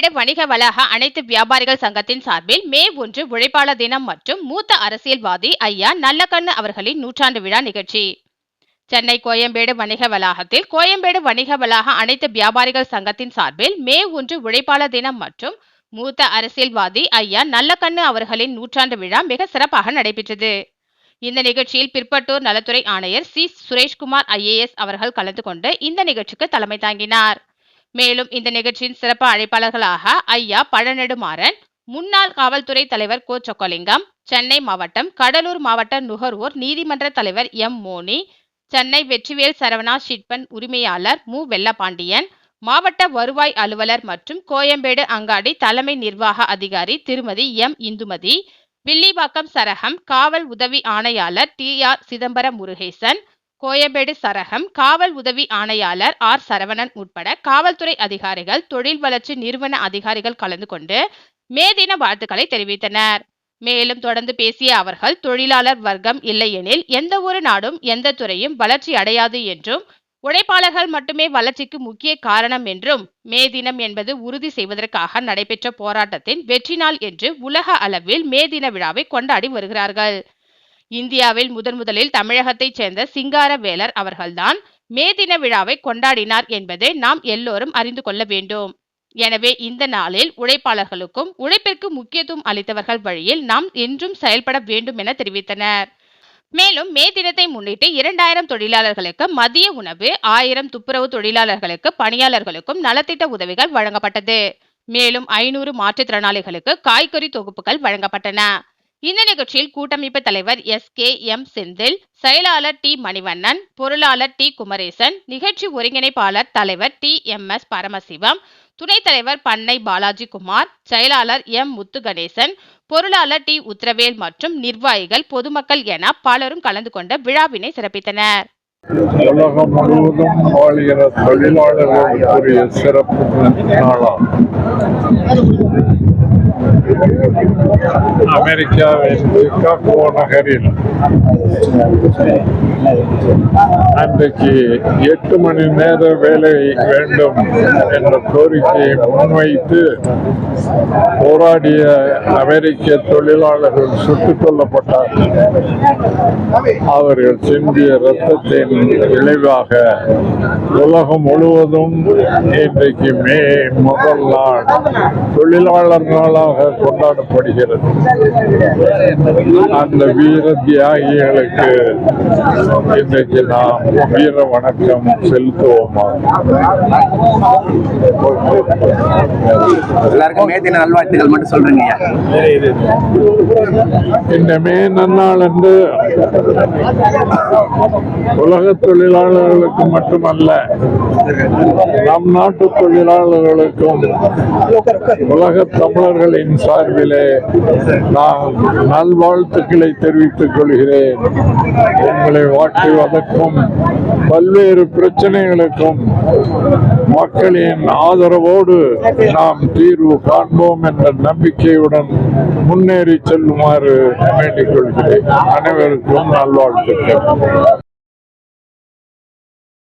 கோயம்பேடு வணிக வளாக அனைத்து வியாபாரிகள் சங்கத்தின் சார்பில் மே ஒன்று உழைப்பாளர் தினம் மற்றும் மூத்த அரசியல்வாதி ஐயா நல்லக்கண்ணு அவர்களின் நூற்றாண்டு விழா நிகழ்ச்சி. சென்னை கோயம்பேடு வணிக வளாகத்தில் கோயம்பேடு வணிக வளாக அனைத்து வியாபாரிகள் சங்கத்தின் சார்பில் மே ஒன்று உழைப்பாளர் தினம் மற்றும் மூத்த அரசியல்வாதி ஐயா நல்லக்கண்ணு அவர்களின் நூற்றாண்டு விழா மிக சிறப்பாக நடைபெற்றது. இந்த நிகழ்ச்சியில் பிற்பட்டோர் நலத்துறை ஆணையர் சி. சுரேஷ்குமார் ஐஏஎஸ் அவர்கள் கலந்து கொண்டு இந்த நிகழ்ச்சிக்கு தலைமை தாங்கினார். மேலும் இந்த நிகழ்ச்சியின் சிறப்பு அழைப்பாளர்களாக ஐயா பழநெடுமாறன் முன்னாள் காவல்துறை தலைவர் கோ சொக்கலிங்கம் சென்னை மாவட்டம் கடலூர் மாவட்ட நுகர்வோர் நீதிமன்ற தலைவர் எம் மோனி சென்னை வெற்றிவேல் சரவணா ஷிட்பன் உரிமையாளர் மு. வெள்ளபாண்டியன் மாவட்ட வருவாய் அலுவலர் மற்றும் கோயம்பேடு அங்காடி தலைமை நிர்வாக அதிகாரி திருமதி எம். இந்துமதி வில்லிவாக்கம் சரகம் காவல் உதவி ஆணையாளர் டி. ஆர். சிதம்பரம் முருகேசன் கோயம்பேடு சரகம் காவல் உதவி ஆணையாளர் ஆர். சரவணன் உட்பட காவல்துறை அதிகாரிகள் தொழில் வளர்ச்சி நிறுவன அதிகாரிகள் கலந்து கொண்டு மே தின வாழ்த்துக்களை தெரிவித்தனர். மேலும் தொடர்ந்து பேசிய அவர்கள் தொழிலாளர் வர்க்கம் இல்லையெனில் எந்த ஒரு நாடும் எந்த துறையும் வளர்ச்சி அடையாது என்றும் உழைப்பாளர்கள் மட்டுமே வளர்ச்சிக்கு முக்கிய காரணம் என்றும் மே தினம் என்பது உறுதி செய்வதற்காக நடைபெற்ற போராட்டத்தின் வெற்றி நாள் என்று உலக அளவில் மே தின விழாவை கொண்டாடி வருகிறார்கள். இந்தியாவில் முதன் முதலில் தமிழகத்தைச் சேர்ந்த சிங்காரவேலர் அவர்கள்தான் மே தின விழாவை கொண்டாடினார் என்பதை நாம் எல்லோரும் அறிந்து கொள்ள வேண்டும். எனவே இந்த நாளில் உழைப்பாளர்களுக்கும் உழைப்பிற்கு முக்கியத்துவம் அளித்தவர்கள் வழியில் நாம் என்றும் செயல்பட வேண்டும் என தெரிவித்தனர். மேலும் மே தினத்தை முன்னிட்டு இரண்டாயிரம் தொழிலாளர்களுக்கு மதிய உணவு ஆயிரம் துப்புரவு தொழிலாளர்களுக்கு பணியாளர்களுக்கும் நலத்திட்ட உதவிகள் வழங்கப்பட்டது. மேலும் ஐநூறு மாற்றுத்திறனாளிகளுக்கு காய்கறி தொகுப்புகள் வழங்கப்பட்டன. இந்த நிகழ்ச்சியில் கூட்டமைப்பு தலைவர் எஸ் கே எம் செந்தில் செயலாளர் டி மணிவண்ணன் பொருளாளர் டி குமரேசன் நிகழ்ச்சி ஒருங்கிணைப்பாளர் தலைவர் டி எம் எஸ் பரமசிவம் துணைத் தலைவர் பண்ணை பாலாஜி குமார் செயலாளர் எம் முத்து கணேசன் பொருளாளர் டி உத்ரவேல் மற்றும் நிர்வாகிகள் பொதுமக்கள் என பலரும் கலந்து கொண்ட விழாவினை சிறப்பித்தனர். உலகம் முழுவதும் வாழ்கிற தொழிலாளர்களுக்குரிய சிறப்பு நாளாகும். அமெரிக்காவின் சிகாகோ நகரில் அன்றைக்கு எட்டு மணி நேர வேலை வேண்டும் என்ற கோரிக்கையை முன்வைத்து போராடிய அமெரிக்க தொழிலாளர்கள் சுட்டுக் கொல்லப்பட்டார்கள் அவர்கள் சிந்திய ரத்தத்தின் விளைவாக உலகம் முழுவதும் இன்றைக்கு மே முதல் நாள் தொழிலாளர் நாளாக கொண்டாடப்படுகிறது. அந்த வீர தியாகிகளுக்கு இன்றைக்கு நாம் வீர வணக்கம் செலுத்துவோமா? எல்லாருக்கும் மே தின நல்வாழ்த்துக்கள் மட்டும் சொல்றீங்க இந்த மே நன்னாள் என்று உலக தொழிலாளர்களுக்கு மட்டுமல்ல நம் நாட்டு தொழிலாளர்களுக்கும் உலக தமிழர்களின் சார்பிலே நான் நல்வாழ்த்துக்களை தெரிவித்துக் கொள்கிறேன். உங்களை வாட்டுவதற்கும் பல்வேறு பிரச்சனைகளுக்கும் மக்களின் ஆதரவோடு நாம் தீர்வு காண்போம் என்ற நம்பிக்கையுடன் முன்னேறி செல்லுமாறு வேண்டிக் கொள்கிறேன். அனைவருக்கும் நல்வாழ்த்துக்கள்.